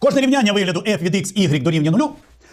Кожне рівняння вигляду f від x, y дорівнює нулю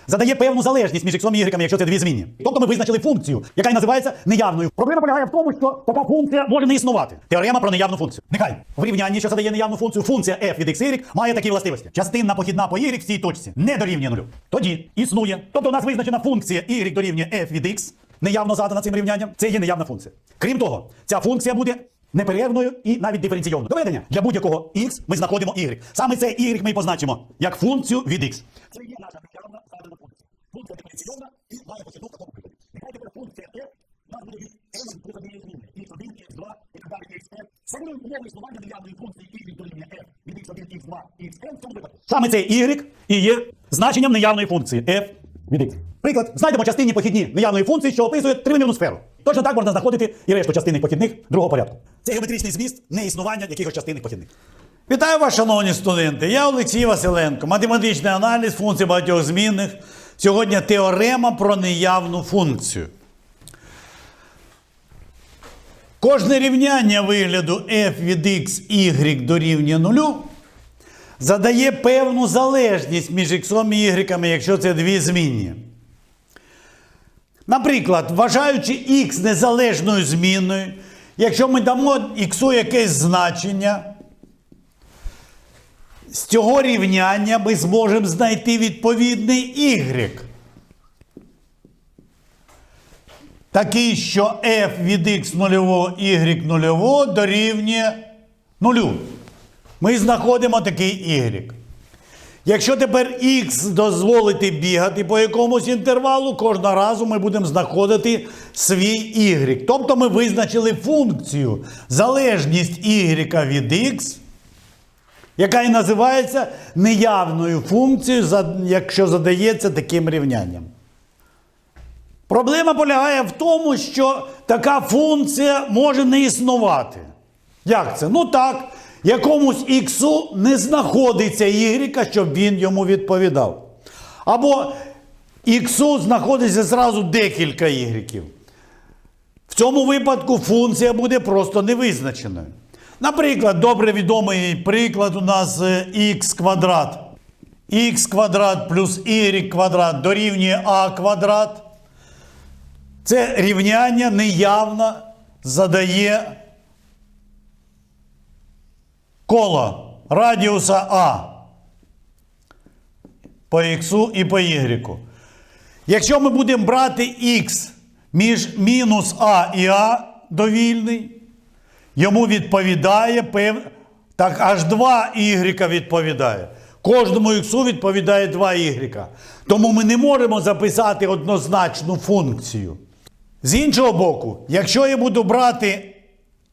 задає певну залежність між x і y, якщо це дві змінні. Тобто ми визначили функцію, яка й називається неявною. Проблема полягає в тому, що така функція може не існувати. Теорема про неявну функцію. Нехай в рівнянні, що задає неявну функцію, функція f від x, y має такі властивості. Частинна похідна по y в цій точці не дорівнює нулю. Тоді існує. Тобто у нас визначена функція y дорівнює f від x, неявно задана цим рівнянням. Це є неявна функція. Крім того, ця функція буде неперервною і навіть диференційовною. Доведення для будь-якого x ми знаходимо y. Саме цей y ми і позначимо як функцію від x. Це є наша неявна задана функція. Функція диференційована і має посіду в такому вигляді. Нехай тепер функція f нас буде від n плюс однієї зміни. x1, x2 і так далі xn. Самим умови існування неявної функції y дорівнює f від x1, x2, xn в цьому випадку. Саме цей y і є значенням неявної функції f від x. Приклад, знайдемо частинні похідні неявної функції, що описує тривимірну сферу. Точно так можна знаходити і решту частинних похідних другого порядку. Це геометричний зміст неіснування якихось частинних похідних. Вітаю вас, шановні студенти! Я Олексій Василенко, математичний аналіз функцій багатьох змінних. Сьогодні теорема про неявну функцію. Кожне рівняння вигляду f від x, y дорівнює нулю задає певну залежність між x і y, якщо це дві змінні. Наприклад, вважаючи x незалежною змінною, якщо ми дамо x якесь значення, з цього рівняння ми зможемо знайти відповідний y. Такий, що f від x нульового, y нульового дорівнює нулю. Ми знаходимо такий y. Якщо тепер x дозволити бігати по якомусь інтервалу, кожного разу ми будемо знаходити свій y. Тобто ми визначили функцію залежність y від x, яка і називається неявною функцією, якщо задається таким рівнянням. Проблема полягає в тому, що така функція може не існувати. Як це? Ну так, якомусь іксу не знаходиться y, щоб він йому відповідав. Або іксу знаходиться зразу декілька y. В цьому випадку функція буде просто невизначеною. Наприклад, добре відомий приклад у нас х квадрат. х квадрат плюс y квадрат дорівнює а квадрат. Це рівняння неявно задає коло радіуса А по х і по y. Якщо ми будемо брати х між мінус А і А довільний, йому відповідає пев... Так аж 2 y відповідає. Кожному х відповідає 2 y. Тому ми не можемо записати однозначну функцію. З іншого боку, якщо я буду брати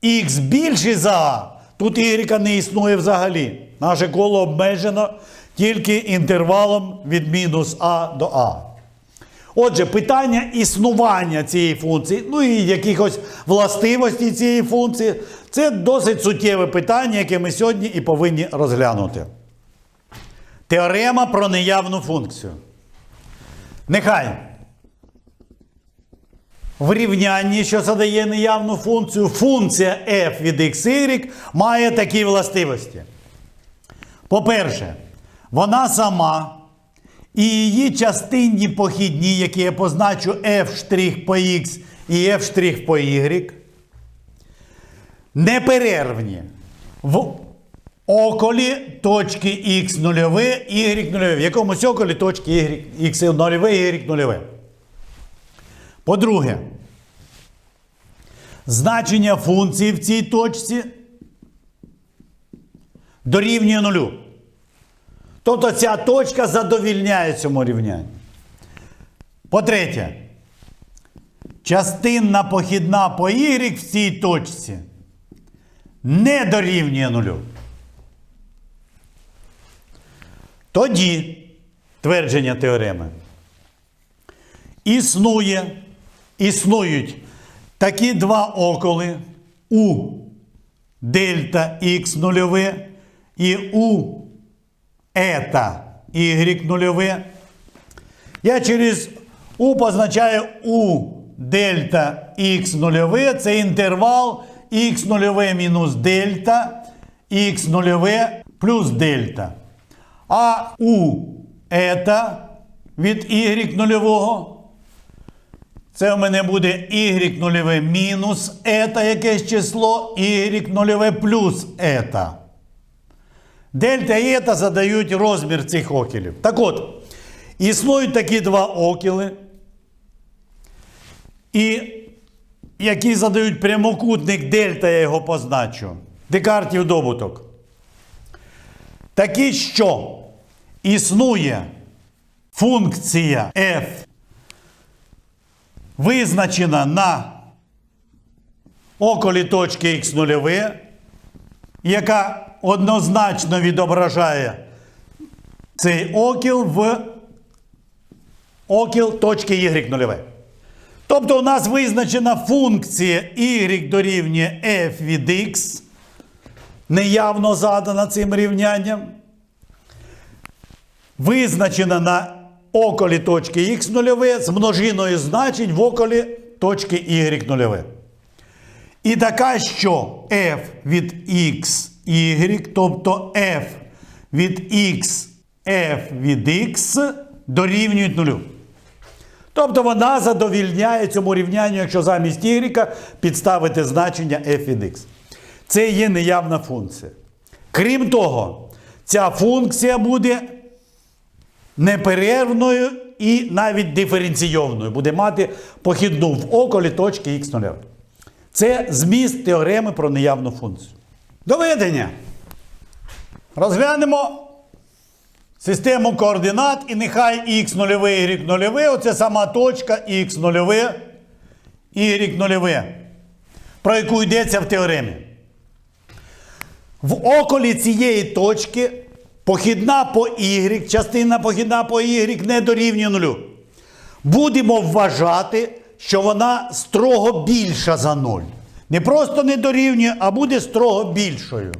х більше за А, тут y не існує взагалі. Наше коло обмежено тільки інтервалом від мінус А до А. Отже, питання існування цієї функції, ну і якихось властивостей цієї функції, це досить суттєве питання, яке ми сьогодні і повинні розглянути. Теорема про неявну функцію. Нехай в рівнянні, що задає неявну функцію, функція f від xy має такі властивості. По-перше, вона сама і її частинні похідні, які я позначу f' по x і f' по y, неперервні в околі точки x нульове, y нульове. В якомусь околі точки y, x нульове, y нульове. По-друге, значення функції в цій точці дорівнює нулю. Тобто ця точка задовільняє цьому рівнянню. По-третє, частинна похідна по y в цій точці не дорівнює нулю. Тоді твердження теореми. Існує, існують такі два околи у дельта х нульове і у ета y нульове. Я через у позначаю у дельта х нульове. Це інтервал х нульове мінус дельта, х нульове плюс дельта. А у ета від y нульового. Це в мене буде y нульове мінус ета якесь число, y нульове плюс ета. Дельта і ета задають розмір цих окілів. Так от, існують такі два окіли, і які задають прямокутник дельта, я його позначу. Декартів добуток. Такі, що існує функція f, визначена на околі точки х нульове, яка однозначно відображає цей окіл в окіл точки y нульове. Тобто у нас визначена функція y дорівнює f від x, неявно задана цим рівнянням, визначена на околі точки х нульове з множиною значень в околі точки y нульове. І така, що f від x, y, тобто f від x, f від x дорівнюють нулю. Тобто вона задовільняє цьому рівнянню, якщо замість y підставити значення f від x. Це є неявна функція. Крім того, ця функція буде неперервною і навіть диференційовною. Буде мати похідну в околі точки х0. Це зміст теореми про неявну функцію. Доведення. Розглянемо систему координат, і нехай х нульове, y нульове, оце сама точка х нульове, y нульове, про яку йдеться в теоремі. В околі цієї точки похідна по y, частина похідна по y не дорівнює нулю. Будемо вважати, що вона строго більша за 0. Не просто не дорівнює, а буде строго більшою.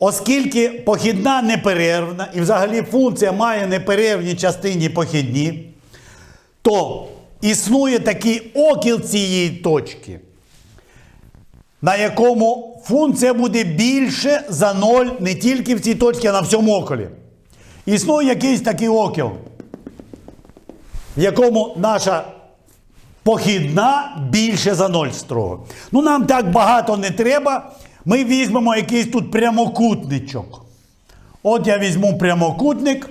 Оскільки похідна неперервна і взагалі функція має неперервні частині похідні, то існує такий окіл цієї точки, на якому функція буде більше за 0 не тільки в цій точці, а на всьому околі. Існує якийсь такий окіл, в якому наша похідна більше за 0 строго. Ну, нам так багато не треба. Ми візьмемо якийсь тут прямокутничок. От я візьму прямокутник,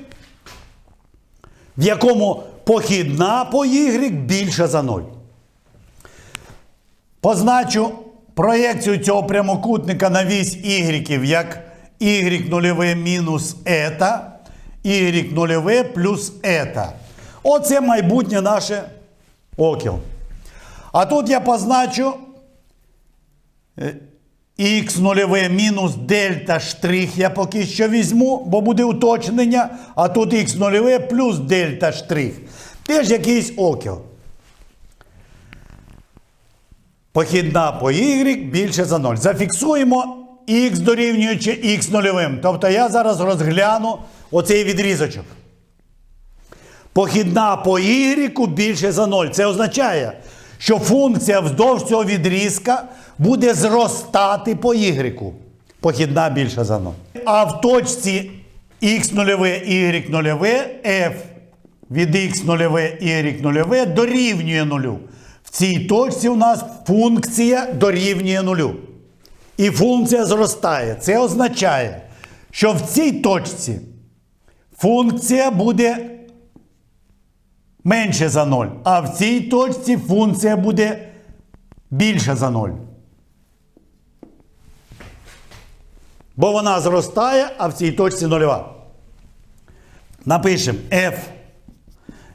в якому похідна по y більше за 0. Позначу проєкцію цього прямокутника на вісь y, як y нульове мінус ета, y нульове плюс ета. Оце майбутнє наше окіл. А тут я позначу х нульове мінус дельта штрих я поки що візьму, бо буде уточнення, а тут х нульове плюс дельта штрих. Теж якийсь окіл. Похідна по y більше за 0. Зафіксуємо х дорівнюючи х нульовим. Тобто я зараз розгляну оцей відрізочок. Похідна по y більше за 0. Це означає, що функція вздовж цього відрізка буде зростати по y. Похідна більше за 0. А в точці x нульове, y нульове, f від x нульове, y нульове дорівнює нулю. Цій точці у нас функція дорівнює нулю. І функція зростає. Це означає, що в цій точці функція буде менше за 0. А в цій точці функція буде більше за 0. Бо вона зростає, а в цій точці нульова. Напишемо f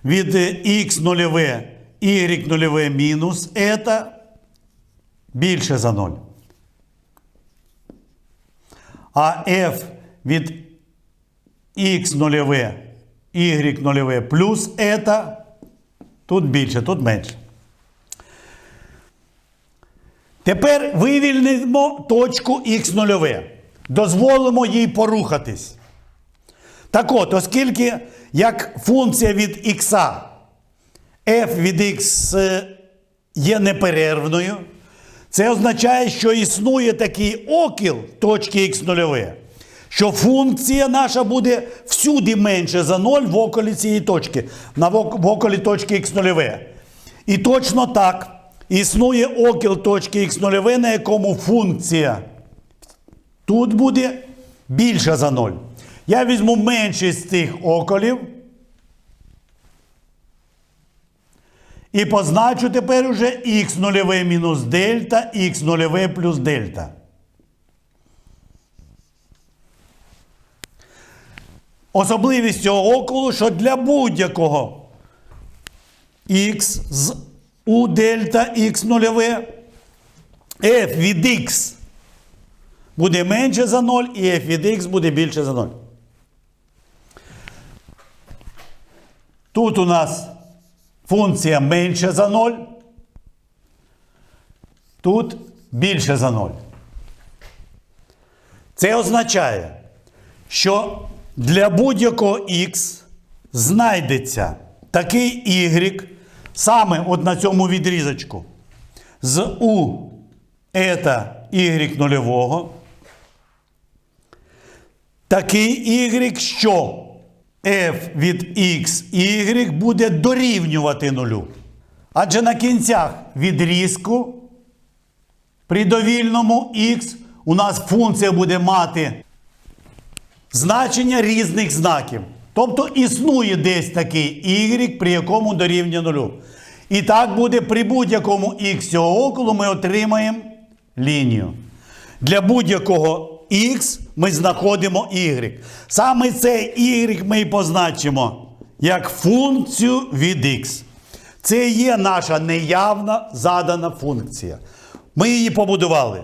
від x нульове, y нульове мінус ета більше за 0. А f від x нульове, y нульове плюс ета тут більше, тут менше. Тепер вивільнимо точку х нульове. Дозволимо їй порухатись. Так от, оскільки як функція від х f від x е, є неперервною, Це означає, що існує такий окіл точки х нульове, що функція наша буде всюди менше за 0 в околі цієї точки, в околі точки х нульове. І точно так існує окіл точки х нульове, на якому функція тут буде більша за 0. Я візьму меншість з цих околів. І позначу тепер уже х нульове мінус дельта, х нульове плюс дельта. Особливість цього околу, що для будь-якого х з у дельта х нульове f від x буде менше за 0 і f від x буде більше за 0. Тут у нас функція менше за 0. Тут більше за 0. Це означає, що для будь-якого х знайдеться такий y саме от на цьому відрізочку з у ета y нульового. Такий y, що f від x y буде дорівнювати нулю. Адже на кінцях відрізку при довільному x у нас функція буде мати значення різних знаків. Тобто існує десь такий y, при якому дорівнює нулю. І так буде при будь-якому x цього околу ми отримаємо лінію. Для будь-якого x ми знаходимо y. Саме цей y ми і позначимо як функцію від x. Це є наша неявна задана функція. Ми її побудували.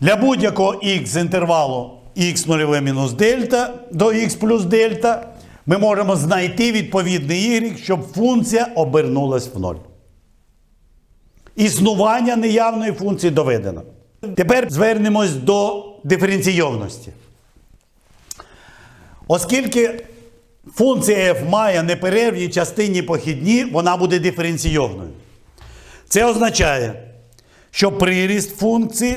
Для будь-якого х з інтервалу х нульове мінус дельта до х плюс дельта ми можемо знайти відповідний y, щоб функція обернулась в ноль. Існування неявної функції доведено. Тепер звернемось до диференційовності. Оскільки функція f має неперервні частинні похідні, вона буде диференційовною. Це означає, що приріст функції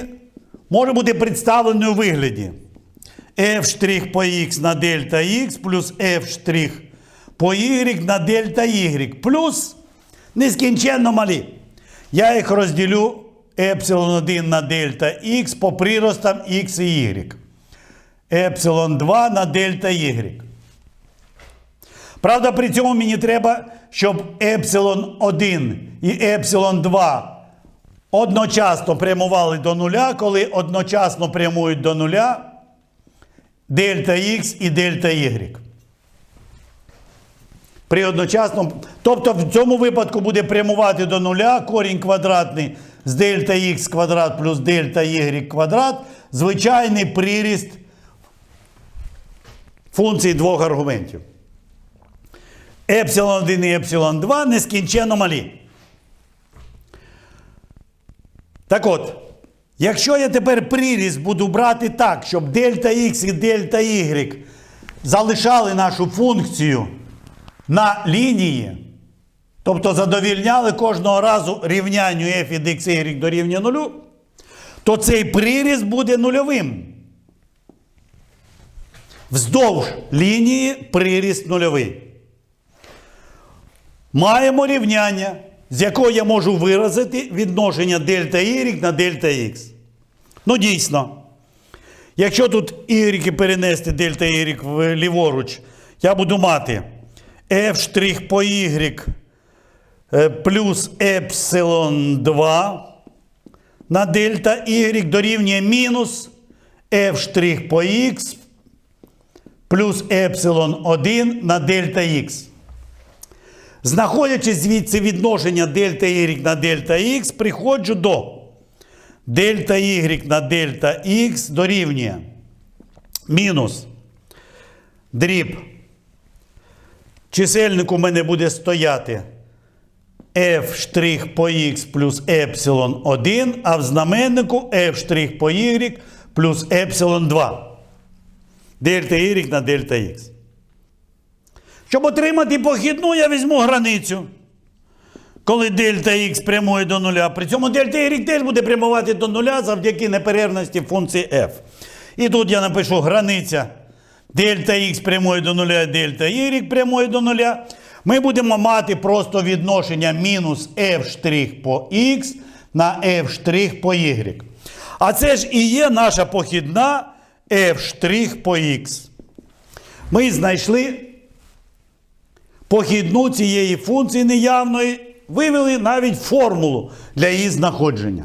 може бути представлений у вигляді f' по x на дельта x плюс f' по y на дельта y плюс нескінченно малі. Я їх розділю епсилон 1 на дельта x по приростам x і y. Епсилон 2 на дельта y. Правда, при цьому мені треба, щоб епсилон 1 і епсилон 2 одночасно прямували до нуля, коли одночасно прямують до нуля дельта Х і дельта Y. При одночасному, тобто в цьому випадку буде прямувати до нуля корінь квадратний з дельта Х квадрат плюс дельта Y квадрат, звичайний приріст функції двох аргументів. Епсилон 1 і епсилон 2 нескінченно малі. Так от, якщо я тепер приріст буду брати так, щоб дельта Х і дельта Y залишали нашу функцію на лінії, тобто задовільняли кожного разу рівнянню f від x y дорівнює нулю, то цей приріст буде нульовим. Вздовж лінії приріст нульовий. Маємо рівняння, з якого я можу виразити відношення дельта y на дельта x. Ну, дійсно. Якщо тут y перенести дельта y ліворуч, я буду мати f' по y плюс епсилон 2 на дельта y дорівнює мінус f' по x плюс епсилон 1 на дельта x. Знаходячи звідси відношення дельта y на дельта x, приходжу до дельта y на дельта x дорівнює мінус дріб. Чисельник у мене буде стояти f' по x плюс епсилон 1, а в знаменнику f' по y плюс епсилон 2. Дельта y на дельта x. Щоб отримати похідну, я візьму границю. коли дельта х прямує до нуля. При цьому дельта y теж буде прямувати до нуля завдяки неперервності функції f. І тут я напишу границя дельта х прямує до нуля, дельта y прямує до нуля. Ми будемо мати просто відношення мінус f' по x на f' по y. А це ж і є наша похідна f' по x. Ми знайшли похідну цієї функції неявної, вивели навіть формулу для її знаходження.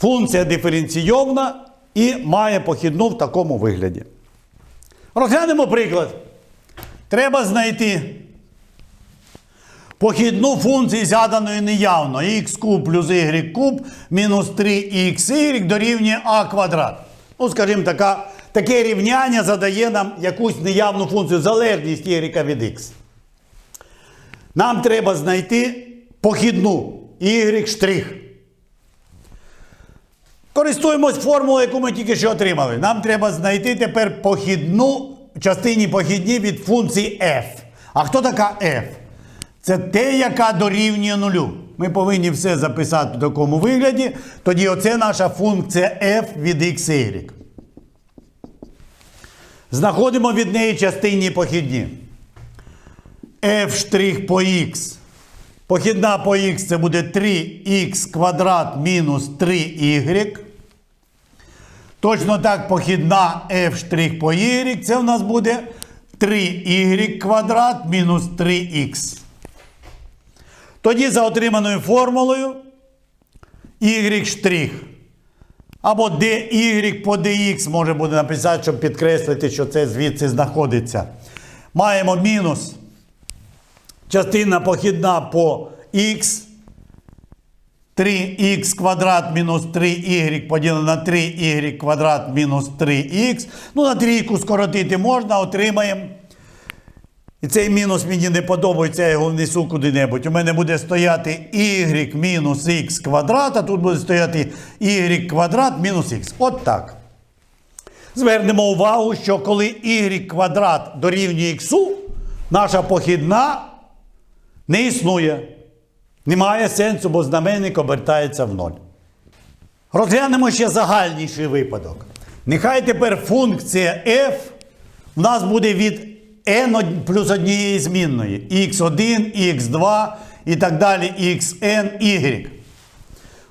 Функція диференційована і має похідну в такому вигляді. Розглянемо приклад. Треба знайти похідну функцію заданої неявно х куб плюс y куб мінус 3xy дорівнює а квадрат. Ну, скажімо, така, таке рівняння задає нам якусь неявну функцію, залежність y від x. Нам треба знайти похідну y штрих. Користуємось формулою, яку ми тільки що отримали. Нам треба знайти тепер похідну частині похідні від функції f. А хто така f? Це те, яка дорівнює нулю. Ми повинні все записати в такому вигляді. Тоді оце наша функція f від x y. Знаходимо від неї частинні похідні. f' по x. Похідна по x це буде 3х квадрат мінус 3y. Точно так похідна f' по y. Це в нас буде 3y квадрат мінус 3х. Тоді за отриманою формулою y штрих. Або dy по dx може буде написати, щоб підкреслити, що це звідси знаходиться. Маємо мінус частина похідна по х. 3х квадрат мінус 3y поділено на 3y квадрат мінус 3х. Ну, на трійку скоротити можна, отримаємо. І цей мінус мені не подобається, я його внесу куди-небудь. У мене буде стояти y мінус х квадрат, а тут буде стояти y квадрат мінус х. От так. Звернемо увагу, що коли y квадрат дорівнює х, наша похідна не існує. Немає сенсу, бо знаменник обертається в ноль. Розглянемо ще загальніший випадок. Нехай тепер функція f у нас буде від n плюс однієї змінної. x1, x2 і так далі xn, y.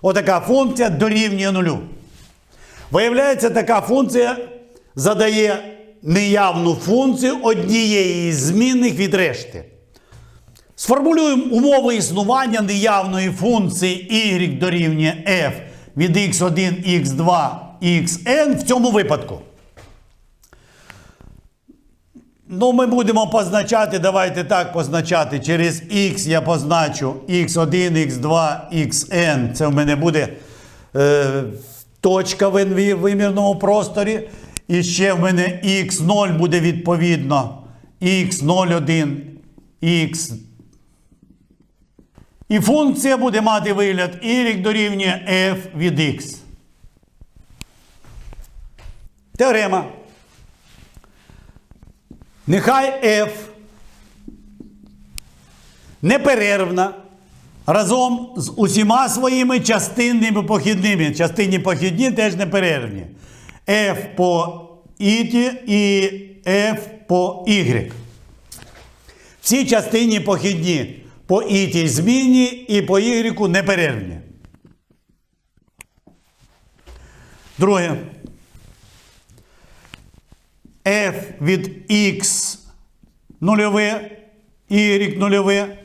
Отака функція дорівнює нулю. Виявляється, така функція задає неявну функцію однієї з змінних від решти. Сформулюємо умови існування неявної функції y дорівнює f від x1, x2, xn в цьому випадку. Ну, ми будемо позначати, давайте так позначати. Через x я позначу x1, x2, xn. Це в мене буде е, точка в вимірному просторі. І ще в мене x0 буде відповідно x01, x і функція буде мати вигляд y дорівнює f від x. Теорема. Нехай f неперервна разом з усіма своїми частинними похідними. Частинні похідні теж неперервні. f по іті і f по y. Всі частинні похідні по іті змінні і по y неперервні. Друге. F від x нульове, y нульове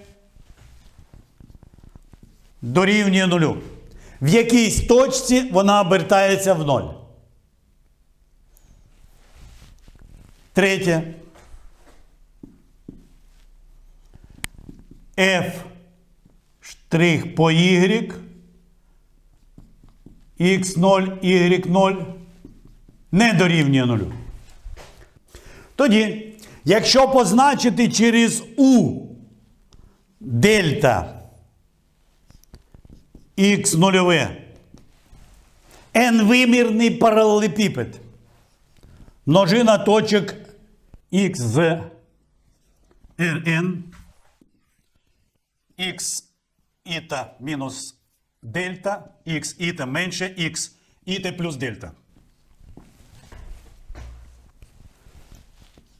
дорівнює нулю. В якійсь точці вона обертається в ноль. Третє. f штрих по y, x0, y0 не дорівнює нулю. Тоді, якщо позначити через U дельта х нульове n-вимірний паралелепіпед, множина точок x з Rn, x іта мінус дельта, х іта менше х іта плюс дельта.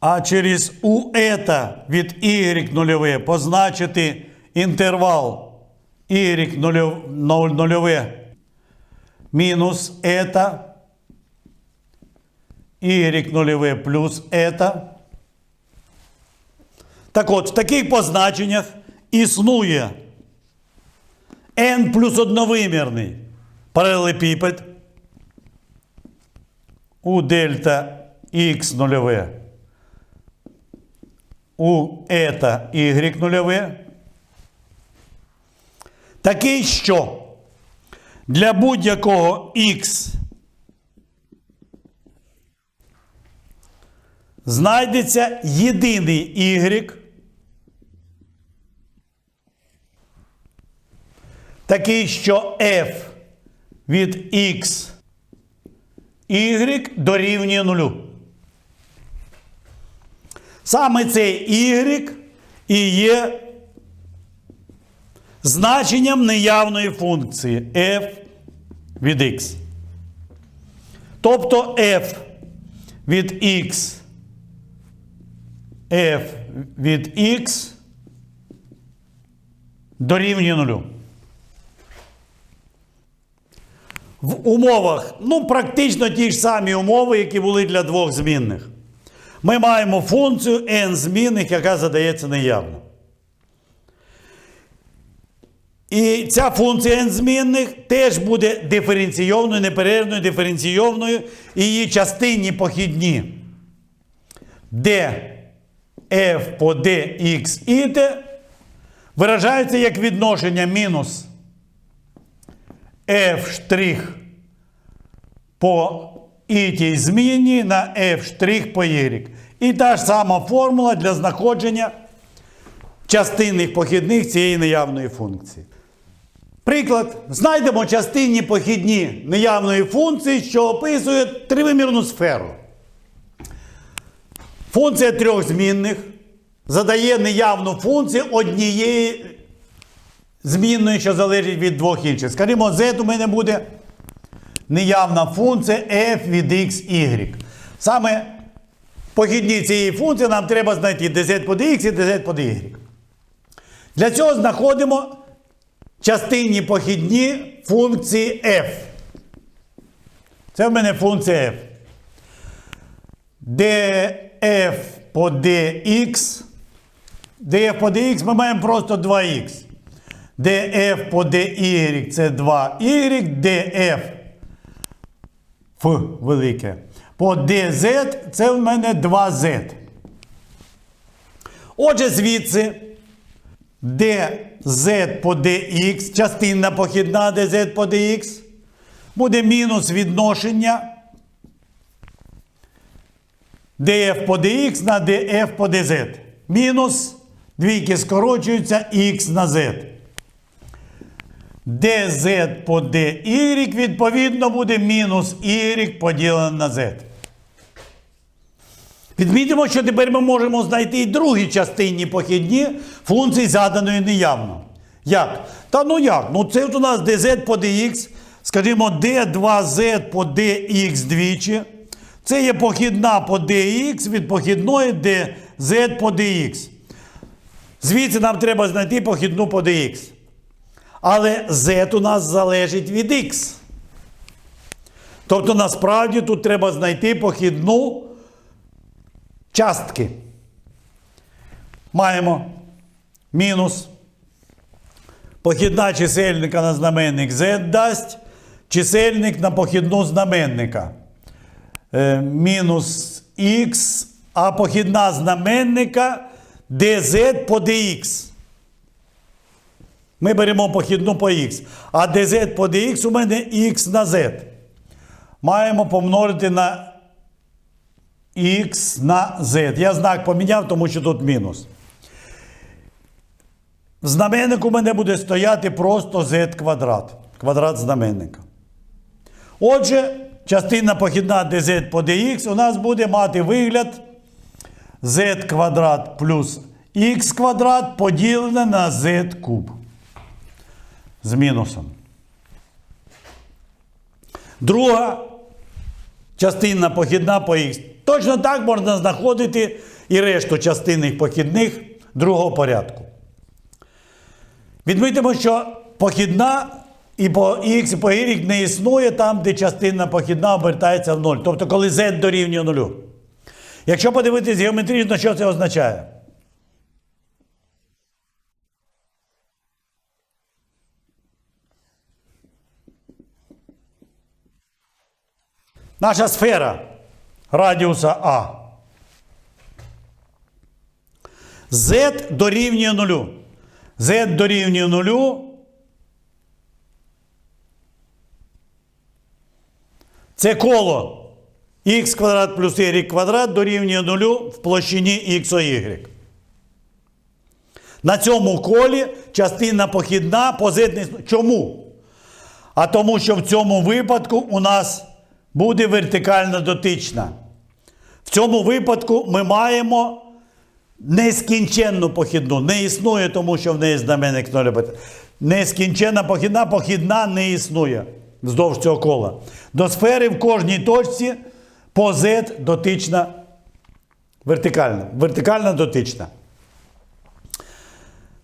А через у ета від y нульове позначити інтервал y нульове мінус ета, y нульове плюс ета. Так от, в таких позначеннях існує n плюс одновимірний паралелепіпед у дельта х нульове у ета y нульове. Такий, що для будь-якого x знайдеться єдиний y, такий, що f від x y дорівнює нулю. Саме цей y і є значенням неявної функції f від x. Тобто f від x, f від x дорівнює нулю. В умовах, ну, практично ті ж самі умови, які були для двох змінних. Ми маємо функцію n змінних, яка задається неявно. І ця функція n змінних теж буде диференційовною, неперервною диференційовною, і її частинні похідні d f по dx і виражаються як відношення мінус f по і тій зміні на f по y. І та ж сама формула для знаходження частинних похідних цієї неявної функції. Приклад, знайдемо частинні похідні неявної функції, що описує тривимірну сферу. Функція трьох змінних задає неявну функцію однієї змінної, що залежить від двох інших. Скажімо, z у мене буде неявна функція f від x, y. Саме похідні цієї функції нам треба знайти dz по dx і dz по dy. Для цього знаходимо частинні похідні функції f. Це в мене функція f. df по dx. df по dx ми маємо просто 2х. df по dy це 2y, df Ф велике. По dz це в мене 2z. Отже, звідси dz по dx, частинна похідна dz по dx, буде мінус відношення df по dx на df по dz. Мінус двійки скорочуються x на z. dz по dy відповідно буде мінус y поділене на z. Відмітимо, що тепер ми можемо знайти і другі частинні похідні функції заданої неявно. Як? Та ну як? Ну це от у нас dz по dx, скажімо, d2z по dx двічі. Це є похідна по dx від похідної dz по dx. Звідси нам треба знайти похідну по dx. Але z у нас залежить від x. Тобто, насправді тут треба знайти похідну частки. Маємо мінус. Похідна чисельника на знаменник z дасть. Чисельник на похідну знаменника. Е, мінус х, а похідна знаменника dz по dx. Ми беремо похідну по х. А dz по dx у мене х на z. Маємо помножити на х на z. Я знак поміняв, тому що тут мінус. В знаменнику у мене буде стояти просто z квадрат. Квадрат знаменника. Отже, частина похідна dz по dx у нас буде мати вигляд z квадрат плюс х квадрат поділене на z куб. З мінусом. Друга частинна похідна по х. Точно так можна знаходити і решту частинних похідних другого порядку. Відмітимо, що похідна і по х, і по y не існує там, де частинна похідна обертається в 0. Тобто, коли z дорівнює 0. Якщо подивитись геометрично, що це означає? Наша сфера радіуса А. Z дорівнює нулю. Z дорівнює нулю. Це коло х квадрат плюс y квадрат дорівнює нулю в площині х y. На цьому колі частина похідна по z. Чому? А тому, що в цьому випадку у нас буде вертикально дотична. В цьому випадку ми маємо нескінченну похідну. Не існує, тому що в неї знаменник 0. Нескінченна похідна, похідна не існує вздовж цього кола. До сфери в кожній точці по z дотична вертикальна. Вертикальна дотична.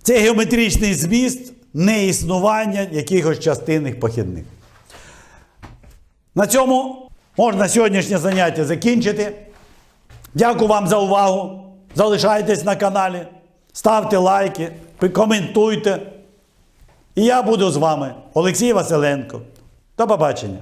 Це геометричний зміст неіснування якихось частинних похідних. На цьому можна сьогоднішнє заняття закінчити. Дякую вам за увагу. Залишайтесь на каналі, ставте лайки, коментуйте. І я буду з вами, Олексій Василенко. До побачення.